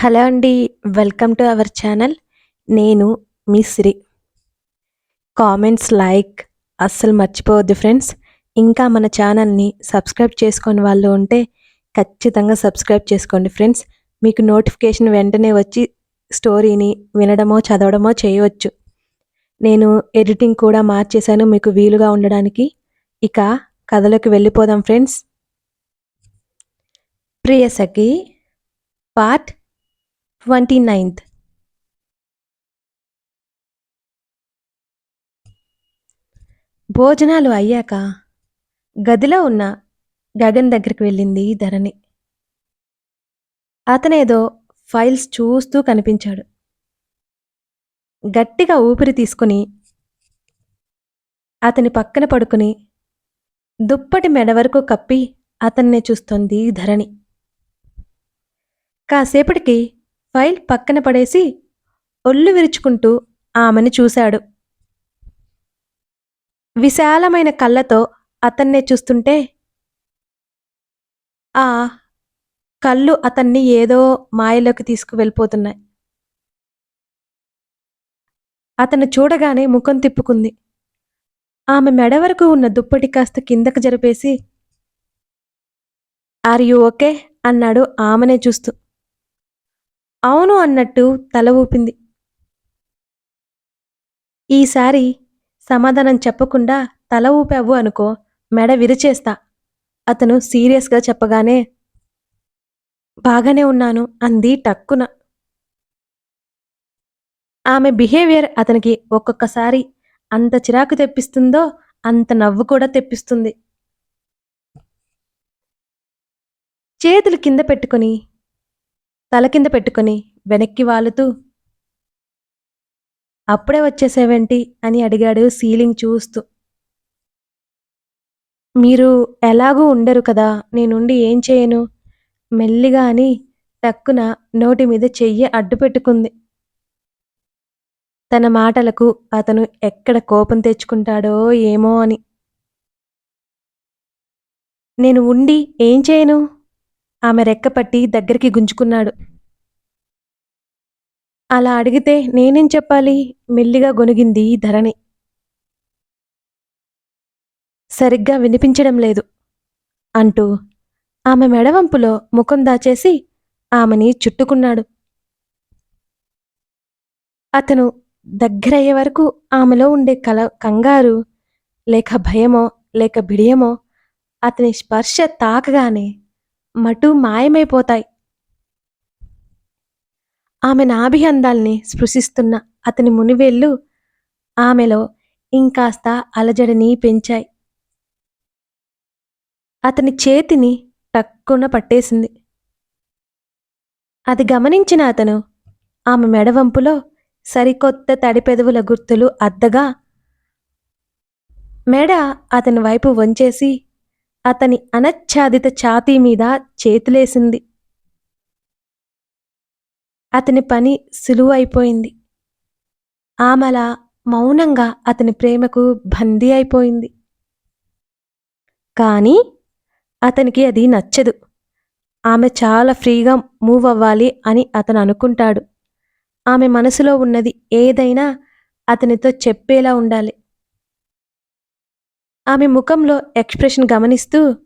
Hello అండి welcome to our channel. నేను మీ Shri comments like అస్సలు మర్చిపోవద్దు ఫ్రెండ్స్. ఇంకా మన ఛానల్ని సబ్స్క్రైబ్ చేసుకొని వాళ్ళు ఉంటే ఖచ్చితంగా సబ్స్క్రైబ్ చేసుకోండి ఫ్రెండ్స్. మీకు నోటిఫికేషన్ వెంటనే వచ్చి స్టోరీని వినడమో చదవడమో చేయవచ్చు నేను ఎడిటింగ్ కూడా మార్చేశాను మీకు వీలుగా ఉండడానికి. ఇక కథలోకి వెళ్ళిపోదాం friends. Priyasakhi part twenty ninth. భోజనాలు అయ్యాక గదిలో ఉన్న గగన్ దగ్గరికి వెళ్ళింది ధరణి. అతనేదో ఫైల్స్ చూస్తూ కనిపించాడు. గట్టిగా ఊపిరి తీసుకుని అతని పక్కన పడుకుని దుప్పటి మెడ వరకు కప్పి అతన్నే చూస్తోంది ధరణి. కాసేపటికి ఫైల్ పక్కన పడేసి ఒళ్ళు విరుచుకుంటూ ఆమెను చూశాడు. విశాలమైన కళ్ళతో అతన్నే చూస్తుంటే ఆ కళ్ళు అతన్ని ఏదో మాయలోకి తీసుకువెళ్ళిపోతున్నాయి. అతను చూడగానే ముఖం తిప్పుకుంది. ఆమె మెడ వరకు ఉన్న దుప్పటి కాస్త కిందకు జరిపేసి ఆర్ యు ఓకే అన్నాడు ఆమెనే చూస్తూ. అవును అన్నట్టు తల ఊపింది. ఈసారి సమాధానం చెప్పకుండా తల ఊపావు అనుకో మెడ విరిచేస్తా. అతను సీరియస్గా చెప్పగానే బాగానే ఉన్నాను అంది టక్కున. ఆమె బిహేవియర్ అతనికి ఒక్కొక్కసారి అంత చిరాకు తెప్పిస్తుందో అంత నవ్వు కూడా తెప్పిస్తుంది. చేతులు కింద పెట్టుకొని తల కింద పెట్టుకొని వెనక్కి వాలుతూ అప్పుడే వచ్చేసేవేంటి? అని అడిగాడు సీలింగ్ చూస్తూ. మీరు ఎలాగూ ఉండరు కదా నేనుండి ఏం చేయను? మెల్లిగా అని టక్కున నోటి మీద చెయ్యి అడ్డు పెట్టుకుంది. తన మాటలకు అతను ఎక్కడ కోపం తెచ్చుకుంటాడో ఏమో అని. నేను ఉండి ఏం చేయను? ఆమె రెక్కపట్టి దగ్గరికి గుంజుకున్నాడు. అలా అడిగితే నేనేం చెప్పాలి? మెల్లిగా గొనిగింది ధరణి. సరిగ్గా వినిపించడం లేదు అంటూ ఆమె మెడవంపులో ముఖం దాచేసి ఆమెని చుట్టుకున్నాడు. అతను దగ్గరయ్యే వరకు ఆమెలో ఉండే కల కంగారు లేక భయమో లేక బిడియమో అతని స్పర్శ తాకగానే మటు మాయమైపోతాయి. ఆమె నాభి అందాల్ని స్పృశిస్తున్న అతని మునివేళ్ళు ఆమెలో ఇంకాస్త అలజడిని పెంచాయి. అతని చేతిని టక్కున పట్టేసింది. అది గమనించిన అతను ఆమె మెడవంపులో సరికొత్త తడిపెదవుల గుర్తులు అద్దగా మెడ అతని వైపు వంచేసి అతని అనచ్ఛాదిత ఛాతీ మీద చేతులేసింది. అతని పని సులువైపోయింది. ఆమల మౌనంగా అతని ప్రేమకు బందీ అయిపోయింది. కానీ అతనికి అది నచ్చదు. ఆమె చాలా ఫ్రీగా మూవ్ అవ్వాలి అని అతను అనుకుంటాడు. ఆమె మనసులో ఉన్నది ఏదైనా అతనితో చెప్పేలా ఉండాలి. ఆమె ముఖంలో ఎక్స్ప్రెషన్ గమనిస్తూ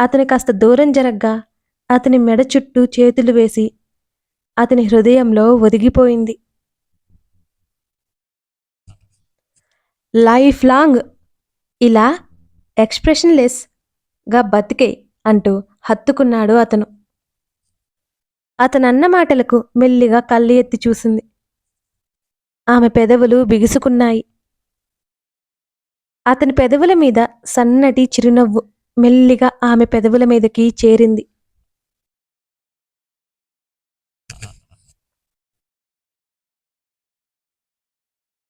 అతని కాస్త దూరం జరగ్గా అతని మెడ చుట్టూ చేతులు వేసి అతని హృదయంలో ఒదిగిపోయింది. లైఫ్ లాంగ్ ఇలా ఎక్స్ప్రెషన్లెస్గా బతికే అంటూ హత్తుకున్నాడు అతను. అతనన్న మాటలకు మెల్లిగా కళ్ళు ఎత్తి చూసింది. ఆమె పెదవులు బిగుసుకున్నాయి. అతని పెదవుల మీద సన్నటి చిరునవ్వు మెల్లిగా ఆమె పెదవుల మీదకి చేరింది.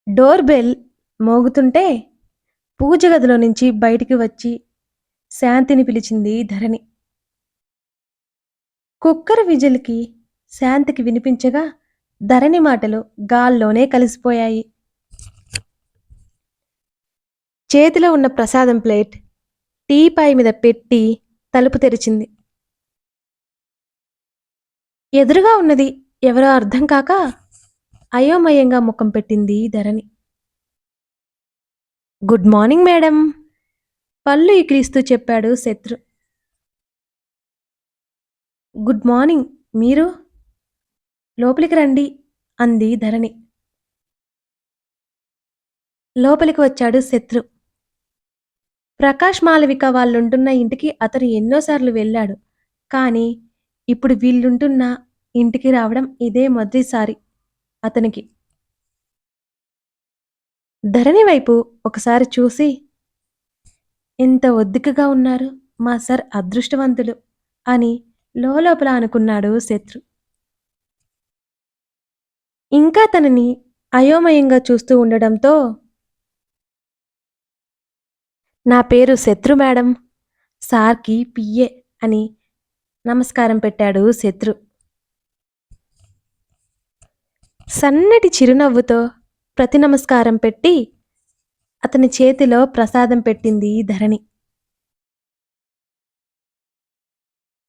డోర్ బెల్ మోగుతుంటే పూజ గదిలో నుంచి బయటికి వచ్చి శాంతిని పిలిచింది ధరణి. కుక్కర విజల్కి శాంతికి వినిపించగా ధరణి మాటలు గాల్లోనే కలిసిపోయాయి. చేతిలో ఉన్న ప్రసాదం ప్లేట్ టీపాయ్ మీద పెట్టి తలుపు తెరిచింది. ఎదురుగా ఉన్నది ఎవరో అర్థం కాక అయోమయంగా ముఖం పెట్టింది ధరణి. గుడ్ మార్నింగ్ మేడం పళ్ళు ఇకిలిస్తూ చెప్పాడు శత్రు. గుడ్ మార్నింగ్ మీరు? లోపలికి రండి అంది ధరణి. లోపలికి వచ్చాడు శత్రు. ప్రకాష్ మాలవిక వాళ్ళుంటున్న ఇంటికి అతను ఎన్నోసార్లు వెళ్ళాడు. కానీ ఇప్పుడు వీళ్ళుంటున్న ఇంటికి రావడం ఇదే మొదటిసారి అతనికి. ధరణి వైపు ఒకసారి చూసి ఎంత ఒద్దికగా ఉన్నారు మా సార్ అదృష్టవంతులు అని లోపల అనుకున్నాడు శత్రు. ఇంకా తనని అయోమయంగా చూస్తూ ఉండడంతో నా పేరు శత్రు మేడం. సార్కి పిఏ అని నమస్కారం పెట్టాడు శత్రు. సన్నటి చిరునవ్వుతో ప్రతి నమస్కారం పెట్టి అతని చేతిలో ప్రసాదం పెట్టింది ధరణి.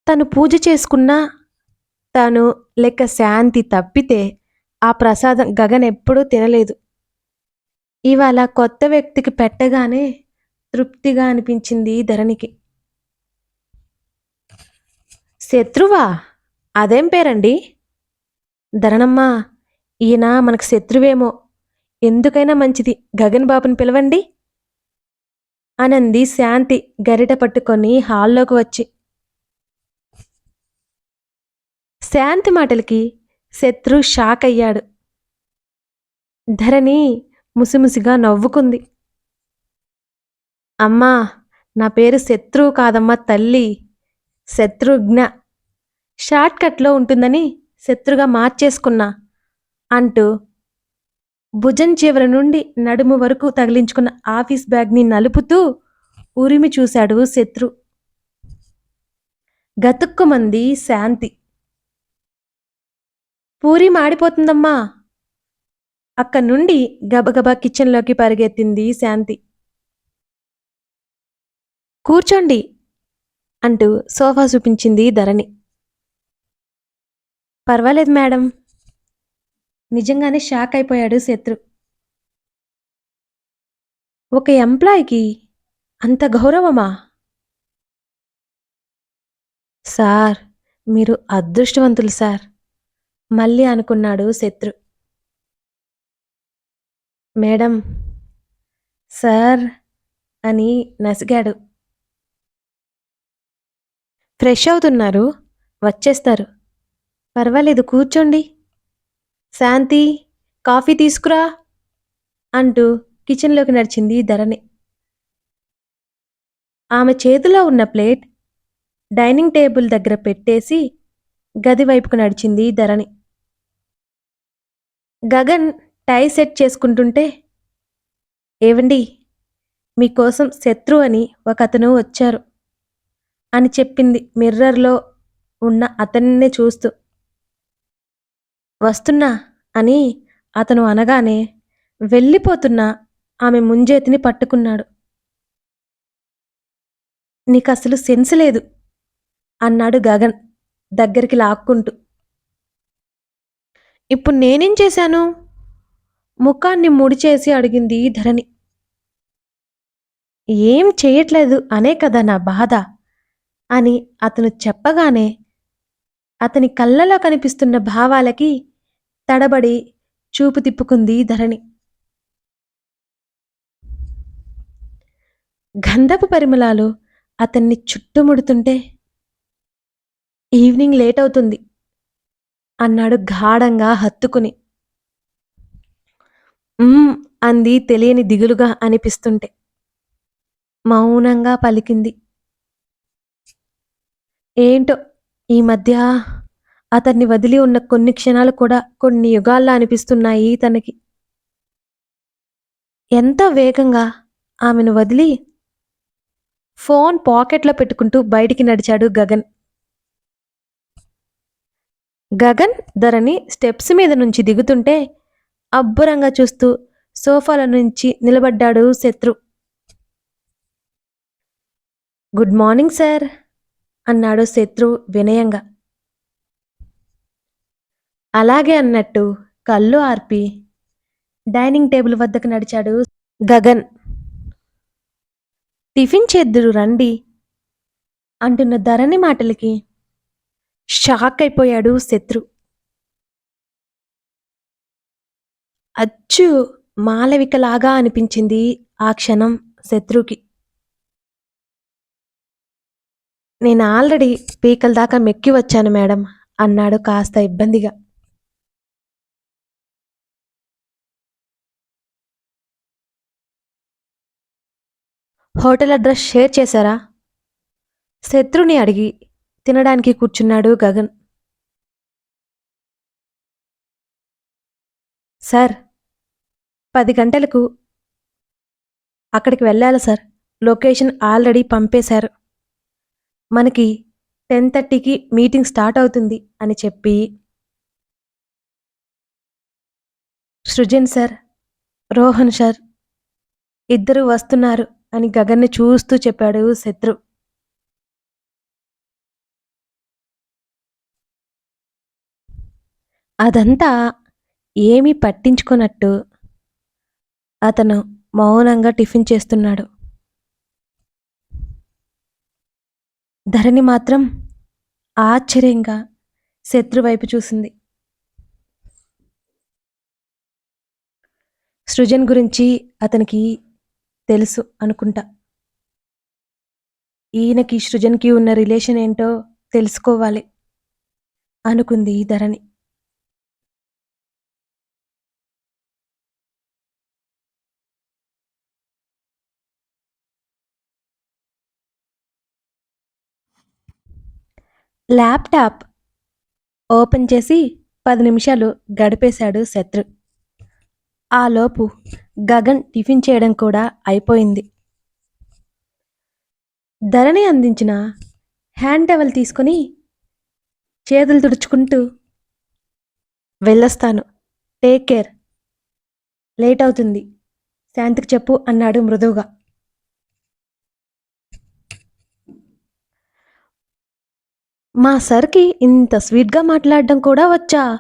తను పూజ చేసుకున్నా తను లెక్క శాంతి తప్పితే ఆ ప్రసాదం గగన్ ఎప్పుడూ తినలేదు. ఇవాళ కొత్త వ్యక్తికి పెట్టగానే తృప్తిగా అనిపించింది ధరణికి. శత్రువా? అదేం పేరండి? ధరణమ్మ ఈయన మనకు శత్రువేమో. ఎందుకైనా మంచిది. గగన్ బాబుని పిలవండి. అనంది శాంతి గరిట పట్టుకొని హాల్లోకి వచ్చి. శాంతి మాటలకి శత్రు షాక్ అయ్యాడు ధరణి ముసిముసిగా నవ్వుకుంది. అమ్మా నా పేరు శత్రువు కాదమ్మా తల్లి. శత్రుఘ్న షార్ట్కట్లో ఉంటుందని శత్రుగా మార్చేసుకున్నా అంటూ భుజం చివర నుండి నడుము వరకు తగిలించుకున్న ఆఫీస్ బ్యాగ్ని నలుపుతూ ఉరిమి చూశాడు శత్రు. గతుక్కుమంది శాంతి. పూరి మాడిపోతుందమ్మా. అక్కడి నుండి గబగబా కిచెన్లోకి పరిగెత్తింది శాంతి. కూర్చోండి అంటూ సోఫా చూపించింది ధరణి. పర్వాలేదు మేడం. నిజంగానే షాక్ అయిపోయాడు శత్రు. ఒక ఎంప్లాయికి అంత గౌరవమా? సార్ మీరు అదృష్టవంతులు సార్ మళ్ళీ అనుకున్నాడు శత్రు. మేడం సార్ అని నసిగాడు. ఫ్రెష్ అవుతున్నారు. వచ్చేస్తారు. పర్వాలేదు కూర్చోండి. శాంతి కాఫీ తీసుకురా అంటూ కిచెన్లోకి నడిచింది ధరణి. ఆమె చేతిలో ఉన్న ప్లేట్ డైనింగ్ టేబుల్ దగ్గర పెట్టేసి గది వైపుకు నడిచింది ధరణి. గగన్ టై సెట్ చేసుకుంటుంటే ఏవండి? మీకోసం శత్రు అని ఒక అతను వచ్చారు. అని చెప్పింది. మిర్రర్లో ఉన్న అతన్నే చూస్తూ వస్తున్నా అని అతను అనగానే వెళ్ళిపోతున్న ఆమె ముంజేతిని పట్టుకున్నాడు. నీకు అసలు సెన్స్ లేదు అన్నాడు గగన్ దగ్గరికి లాక్కుంటూ. ఇప్పుడు నేనేం చేశాను? ముఖాన్ని ముడిచేసి అడిగింది ధరణి. ఏం చేయట్లేదు అనే కదా నా బాధ. అని అతను చెప్పగానే అతని కళ్ళలో కనిపిస్తున్న భావాలకి తడబడి చూపు తిప్పుకుంది ధరణి. గంధపు పరిమళాలు అతన్ని చుట్టుముడుతుంటే ఈవినింగ్ లేట్ అవుతుంది అన్నాడు గాఢంగా హత్తుకుని. అంది తెలియని దిగులుగా అనిపిస్తుంటే. మౌనంగా పలికింది. ఏంటో ఈ మధ్య అతన్ని వదిలి ఉన్న కొన్ని క్షణాలు కూడా కొన్ని యుగాల్లా అనిపిస్తున్నాయి తనకి. ఎంత వేగంగా ఆమెను వదిలి ఫోన్ పాకెట్లో పెట్టుకుంటూ బయటికి నడిచాడు గగన్. గగన్ ధరని స్టెప్స్ మీద నుంచి దిగుతుంటే అబ్బురంగా చూస్తూ సోఫాల నుంచి నిలబడ్డాడు శత్రు. Good morning sir. అన్నాడు శత్రు వినయంగా. అలాగే అన్నట్టు కళ్ళు ఆర్పి డైనింగ్ టేబుల్ వద్దకు నడిచాడు గగన్. టిఫిన్ చేద్దురు రండి అంటున్న ధరణి మాటలకి షాక్ అయిపోయాడు శత్రు. అచ్చు మాలవికలాగా అనిపించింది ఆ క్షణం శత్రుకి. నేను ఆల్రెడీ పీకల దాకా మెక్కి వచ్చాను మేడం అన్నాడు కాస్త ఇబ్బందిగా. హోటల్ అడ్రస్ షేర్ చేశారా? శత్రుని అడిగి తినడానికి కూర్చున్నాడు గగన్. సార్ పది గంటలకు అక్కడికి వెళ్ళాలి సార్. Location already పంపేశారు. మనకి టెన్ థర్టీకి మీటింగ్ స్టార్ట్ అవుతుంది అని చెప్పి సృజన్ సార్ రోహన్ సార్ ఇద్దరు వస్తున్నారు అని గగన్ని చూస్తూ చెప్పాడు శత్రు. అదంతా ఏమీ పట్టించుకున్నట్టు అతను మౌనంగా టిఫిన్ చేస్తున్నాడు. ధరణి మాత్రం ఆశ్చర్యంగా శత్రువైపు చూసింది. సృజన్ గురించి అతనికి తెలుసు అనుకుంటా. ఈయనకి సృజన్కి ఉన్న రిలేషన్ ఏంటో తెలుసుకోవాలి అనుకుంది ధరణి. ల్యాప్టాప్ ఓపెన్ చేసి పది నిమిషాలు గడిపేశాడు శత్రు. ఆలోపు గగన్ టిఫిన్ చేయడం కూడా అయిపోయింది. ధరణి అందించిన హ్యాండ్ టవల్ తీసుకొని చేతులు తుడుచుకుంటూ వెళ్ళొస్తాను. Take care. లేట్ అవుతుంది. శాంతికి చెప్పు అన్నాడు మృదువుగా. మా సర్కి ఇంత స్వీట్గా మాట్లాడడం కూడా వచ్చా?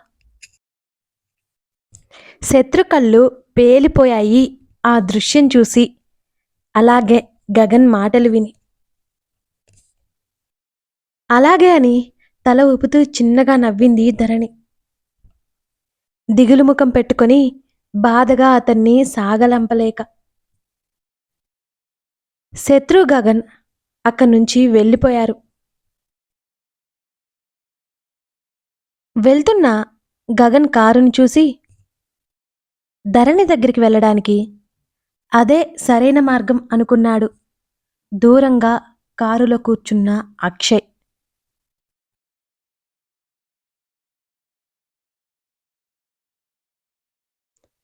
శత్రు కళ్ళు పేలిపోయాయి ఆ దృశ్యం చూసి. అలాగే గగన్ మాటలు విని. అలాగే అని తల ఊపుతూ చిన్నగా నవ్వింది ధరణి. దిగులు ముఖం పెట్టుకొని బాధగా అతన్ని సాగలంపలేక. శత్రు గగన్ అక్కడి నుంచి వెళ్ళిపోయారు. వెళ్తున్న గగన్ కారుని చూసి ధరణి దగ్గరికి వెళ్ళడానికి అదే సరైన మార్గం అనుకున్నాడు. దూరంగా కారులో కూర్చున్న అక్షయ్.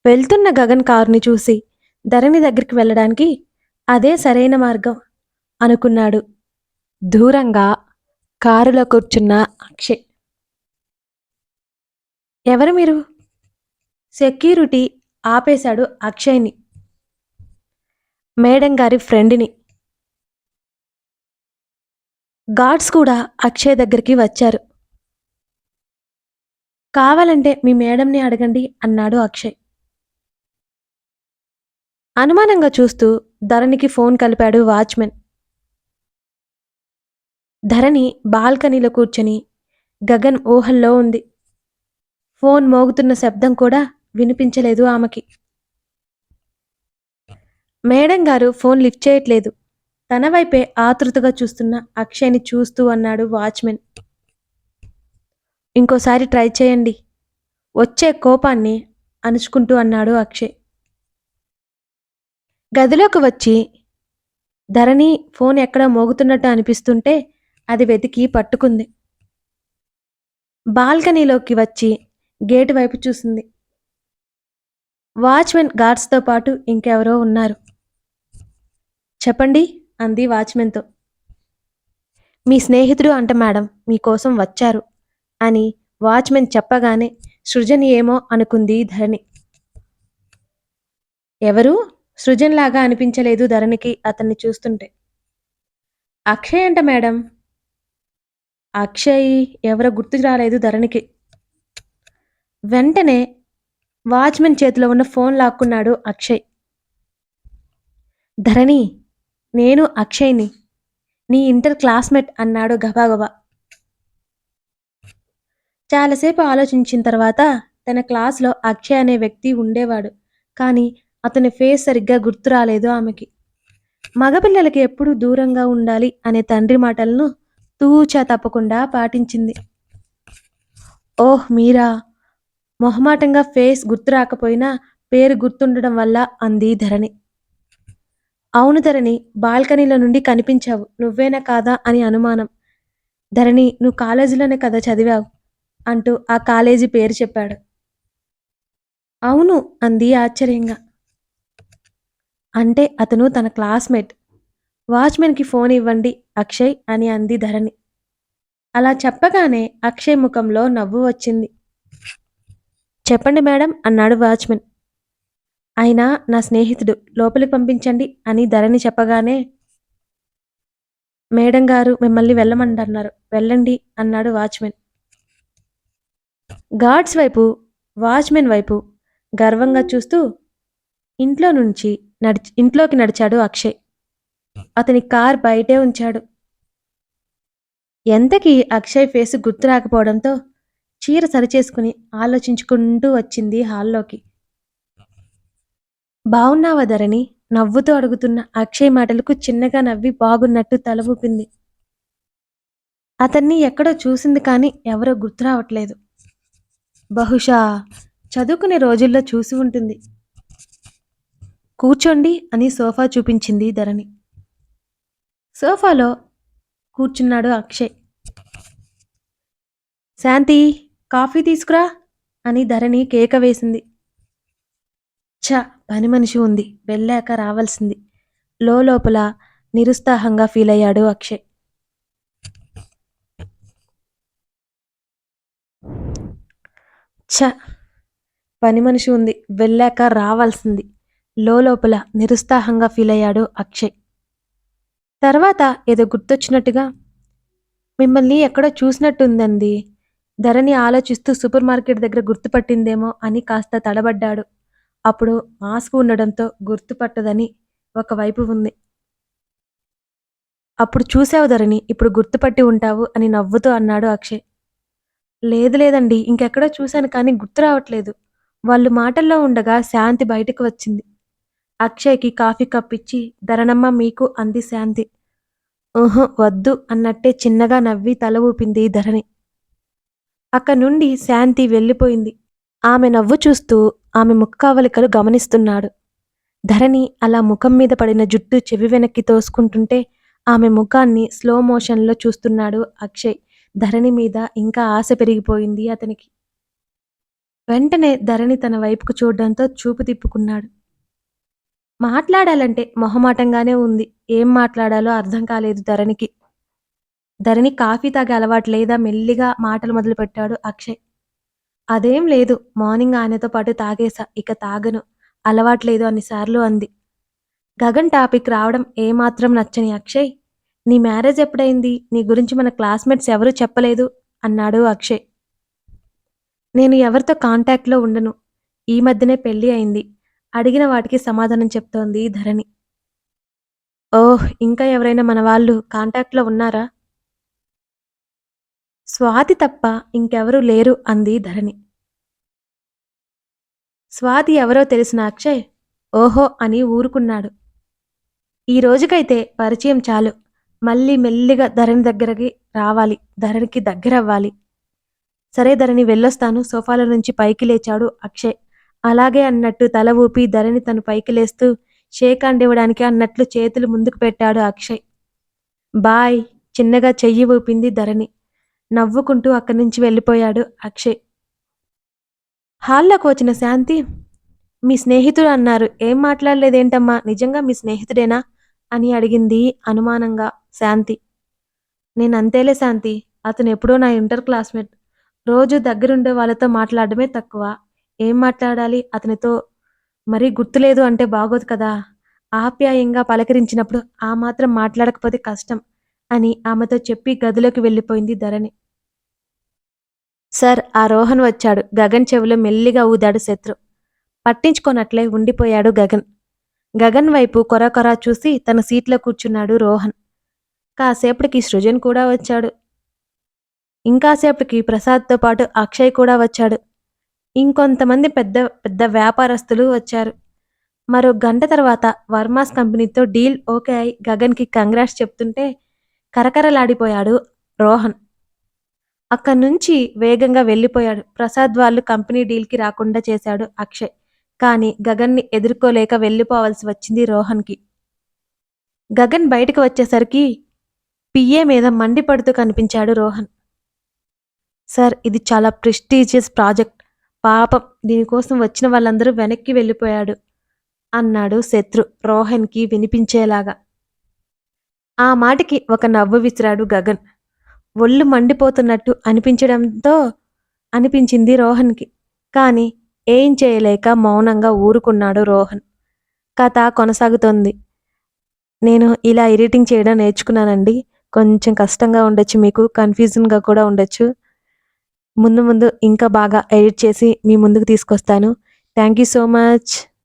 వెళ్తున్న గగన్ కారుని చూసి ధరణి దగ్గరికి వెళ్ళడానికి అదే సరైన మార్గం అనుకున్నాడు. దూరంగా కారులో కూర్చున్న అక్షయ్. ఎవరు మీరు? సెక్యూరిటీ ఆపేశాడు అక్షయ్ని. మేడం గారి ఫ్రెండ్ని. గార్డ్స్ కూడా అక్షయ్ దగ్గరికి వచ్చారు. కావాలంటే మీ మేడంని అడగండి అన్నాడు అక్షయ్. అనుమానంగా చూస్తూ ధరణికి ఫోన్ కలిపాడు వాచ్మెన్. ధరణి బాల్కనీలో కూర్చొని గగన్ ఊహల్లో ఉంది. ఫోన్ మోగుతున్న శబ్దం కూడా వినిపించలేదు ఆమెకి. మేడం గారు ఫోన్ లిఫ్ట్ చేయట్లేదు. తన వైపే ఆతృతగా చూస్తున్న అక్షయ్ని చూస్తూ అన్నాడు వాచ్మెన్. ఇంకోసారి ట్రై చేయండి. వచ్చే కోపాన్ని అణుచుకుంటూ అన్నాడు అక్షయ్. గదిలోకి వచ్చి ధరణి ఫోన్ ఎక్కడో మోగుతున్నట్టు అనిపిస్తుంటే అది వెతికి పట్టుకుంది. బాల్కనీలోకి వచ్చి గేటు వైపు చూసింది. వాచ్మెన్ గార్డ్స్తో పాటు ఇంకెవరో ఉన్నారు. చెప్పండి అంది వాచ్మెన్తో. మీ స్నేహితుడు అంట మేడం మీకోసం వచ్చారు అని వాచ్మెన్ చెప్పగానే సృజన్ ఏమో అనుకుంది ధరణి. ఎవరు? సృజన్ లాగా అనిపించలేదు ధరణికి అతన్ని చూస్తుంటే. అక్షయ్ అంట మేడం. అక్షయ్ ఎవరో గుర్తు రాలేదు ధరణికి. వెంటనే వాచ్మెన్ చేతిలో ఉన్న ఫోన్ లాక్కున్నాడు అక్షయ్. ధరణి నేను అక్షయ్ని నీ ఇంటర్ క్లాస్మేట్ అన్నాడు గబాగబా. చాలాసేపు ఆలోచించిన తర్వాత తన క్లాస్లో అక్షయ్ అనే వ్యక్తి ఉండేవాడు కానీ అతని ఫేస్ సరిగ్గా గుర్తు రాలేదు ఆమెకి. మగపిల్లలకి ఎప్పుడూ దూరంగా ఉండాలి అనే తండ్రి మాటలను తూచా తప్పకుండా పాటించింది. ఓహ్ మీరా? మొహమాటంగా ఫేస్ గుర్తు రాకపోయినా పేరు గుర్తుండడం వల్ల అంది ధరణి. అవును ధరణి బాల్కనీలో నుండి కనిపించావు. నువ్వేనా కాదా అని అనుమానం. ధరణి నువ్వు కాలేజీలోనే కదా చదివావు? అంటూ ఆ కాలేజీ పేరు చెప్పాడు. అవును అంది ఆశ్చర్యంగా. అంటే అతను తన క్లాస్మేట్. వాచ్మెన్కి ఫోన్ ఇవ్వండి అక్షయ్ అని అంది ధరణి. అలా చెప్పగానే అక్షయ్ ముఖంలో నవ్వు వచ్చింది. చెప్పండి మేడం అన్నాడు వాచ్మెన్. ఆయన నా స్నేహితుడు లోపలికి పంపించండి అని ధరణి చెప్పగానే మేడం గారు మిమ్మల్ని వెళ్ళమంటున్నారు వెళ్ళండి అన్నాడు వాచ్మెన్. గార్డ్స్ వైపు వాచ్మెన్ వైపు గర్వంగా చూస్తూ ఇంట్లో నుంచి నడిచి ఇంట్లోకి నడిచాడు అక్షయ్. అతని కార్ బయటే ఉంచాడు. ఎంతకీ అక్షయ్ ఫేస్ గుర్తు రాకపోవడంతో చీర సరిచేసుకుని ఆలోచించుకుంటూ వచ్చింది హాల్లోకి. బాగున్నావా ధరణి? నవ్వుతూ అడుగుతున్న అక్షయ్ మాటలకు చిన్నగా నవ్వి బాగున్నట్టు తల ఊపింది. అతన్ని ఎక్కడో చూసింది కానీ ఎవరో గుర్తు రావట్లేదు. బహుశా చదువుకునే రోజుల్లో చూసి ఉంటుంది. కూర్చోండి అని సోఫా చూపించింది ధరణి. సోఫాలో కూర్చున్నాడు అక్షయ్. శాంతి! కాఫీ తీసుకురా అని ధరణి కేక వేసింది. ఛ పని మనిషి ఉంది. వెళ్ళాక రావాల్సింది. లోపల నిరుత్సాహంగా ఫీల్ అయ్యాడు అక్షయ్. ఛ పని మనిషి ఉంది. వెళ్ళాక రావాల్సింది. లోపల నిరుత్సాహంగా ఫీల్ అయ్యాడు అక్షయ్. తర్వాత ఏదో గుర్తొచ్చినట్టుగా మిమ్మల్ని ఎక్కడో చూసినట్టుందండి. ధరణి ఆలోచిస్తూ సూపర్ మార్కెట్ దగ్గర గుర్తుపట్టిందేమో అని కాస్త తడబడ్డాడు. అప్పుడు మాస్క్ ఉండడంతో గుర్తుపట్టదని ఒకవైపు ఉంది. అప్పుడు చూసావు ధరణి ఇప్పుడు గుర్తుపట్టి ఉంటావు అని నవ్వుతూ అన్నాడు అక్షయ్. లేదు లేదండి ఇంకెక్కడో చూశాను కానీ గుర్తు రావట్లేదు. వాళ్ళు మాటల్లో ఉండగా శాంతి బయటకు వచ్చింది. అక్షయ్కి కాఫీ కప్ ఇచ్చి ధరణమ్మ మీకు అంది శాంతి. ఊహు వద్దు అన్నట్టే చిన్నగా నవ్వి తల ఊపింది ధరణి. అక్కడి నుండి శాంతి వెళ్ళిపోయింది. ఆమె నవ్వు చూస్తూ ఆమె ముక్కావలికలు గమనిస్తున్నాడు. ధరణి అలా ముఖం మీద పడిన జుట్టు చెవి వెనక్కి తోసుకుంటుంటే ఆమె ముఖాన్ని స్లో మోషన్లో చూస్తున్నాడు అక్షయ్. ధరణి మీద ఇంకా ఆశ పెరిగిపోయింది అతనికి. వెంటనే ధరణి తన వైపుకు చూడడంతో చూపు తిప్పుకున్నాడు. మాట్లాడాలంటే మొహమాటంగానే ఉంది. ఏం మాట్లాడాలో అర్థం కాలేదు ధరణికి. ధరణి కాఫీ తాగే అలవాటు లేదా మెల్లిగా మాటలు మొదలుపెట్టాడు అక్షయ్. అదేం లేదు మార్నింగ్ ఆయనతో పాటు తాగేసా ఇక తాగను అలవాటు లేదు అన్నిసార్లు అంది. గగన్ టాపిక్ రావడం ఏమాత్రం నచ్చని అక్షయ్ నీ మ్యారేజ్ ఎప్పుడైంది నీ గురించి మన క్లాస్మేట్స్ ఎవరూ చెప్పలేదు అన్నాడు అక్షయ్. నేను ఎవరితో కాంటాక్ట్లో ఉండను ఈ మధ్యనే పెళ్ళి అయింది అడిగిన వాటికి సమాధానం చెప్తోంది ధరణి. ఓహ్ ఇంకా ఎవరైనా మన వాళ్ళు కాంటాక్ట్లో ఉన్నారా? స్వాతి తప్ప ఇంకెవరూ లేరు అంది ధరణి. స్వాతి ఎవరో తెలిసిన అక్షయ్ ఓహో అని ఊరుకున్నాడు. ఈ రోజుకైతే పరిచయం చాలు. మళ్ళీ మెల్లిగా ధరణి దగ్గరకి రావాలి. ధరణికి దగ్గర అవ్వాలి సరే ధరణి వెళ్ళొస్తాను. సోఫాల నుంచి పైకి లేచాడు అక్షయ్. అలాగే అన్నట్టు తల ఊపి ధరణి తను పైకి లేస్తూ షేక్ హ్యాండ్ ఇవ్వడానికి అన్నట్లు చేతులు ముందుకు పెట్టాడు అక్షయ్. బాయ్ చిన్నగా చెయ్యి ఊపింది ధరణి. నవ్వుకుంటూ అక్కడి నుంచి వెళ్ళిపోయాడు అక్షయ్. హాల్లోకి వచ్చిన శాంతి మీ స్నేహితుడు అన్నారు. ఏం మాట్లాడలేదేంటమ్మా? నిజంగా మీ స్నేహితుడేనా? అని అడిగింది అనుమానంగా శాంతి. నేను అంతేలే శాంతి. అతను ఎప్పుడో నా ఇంటర్ క్లాస్మేట్. రోజు దగ్గరుండే వాళ్ళతో మాట్లాడడమే తక్కువ. ఏం మాట్లాడాలి? అతనితో మరీ గుర్తులేదు అంటే బాగోదు కదా. ఆప్యాయంగా పలకరించినప్పుడు ఆ మాత్రం మాట్లాడకపోతే కష్టం అని ఆమెతో చెప్పి గదిలోకి వెళ్ళిపోయింది ధరణి. సార్ ఆ రోహన్ వచ్చాడు. గగన్ చెవిలో మెల్లిగా ఊదాడు శత్రు. పట్టించుకోనట్లే ఉండిపోయాడు గగన్. గగన్ వైపు కొర కొర చూసి తన సీట్లో కూర్చున్నాడు రోహన్. కాసేపటికి సృజన్ కూడా వచ్చాడు. ఇంకాసేపటికి ప్రసాద్తో పాటు అక్షయ్ కూడా వచ్చాడు. ఇంకొంతమంది పెద్ద పెద్ద వ్యాపారస్తులు వచ్చారు. మరో గంట తర్వాత వర్మాస్ కంపెనీతో డీల్ ఓకే అయి గగన్కి కంగ్రాట్స్ చెప్తుంటే కరకరలాడిపోయాడు రోహన్. అక్కడి నుంచి వేగంగా వెళ్ళిపోయాడు. ప్రసాద్ వాళ్ళు కంపెనీ డీల్కి రాకుండా చేశాడు అక్షయ్. కానీ గగన్ని ఎదుర్కోలేక వెళ్ళిపోవాల్సి వచ్చింది రోహన్కి. గగన్ బయటకు వచ్చేసరికి పిఏ మీద మండిపడుతూ కనిపించాడు రోహన్. సార్ ఇది చాలా ప్రెస్టీజియస్ ప్రాజెక్ట్. పాపం దీనికోసం వచ్చిన వాళ్ళందరూ వెనక్కి వెళ్ళిపోయాడు అన్నాడు శత్రు రోహన్కి వినిపించేలాగా. ఆ మాటకి ఒక నవ్వు విసిరాడు గగన్. ఒళ్ళు మండిపోతున్నట్టు అనిపించడంతో అనిపించింది రోహన్కి. కానీ ఏం చేయలేక మౌనంగా ఊరుకున్నాడు రోహన్. కథ కొనసాగుతోంది. నేను ఇలా ఎడిటింగ్ చేయడం నేర్చుకున్నానండి. కొంచెం కష్టంగా ఉండొచ్చు మీకు కన్ఫ్యూజన్గా కూడా ఉండొచ్చు. ముందు ముందు ఇంకా బాగా ఎడిట్ చేసి మీ ముందుకు తీసుకొస్తాను. Thank you so much.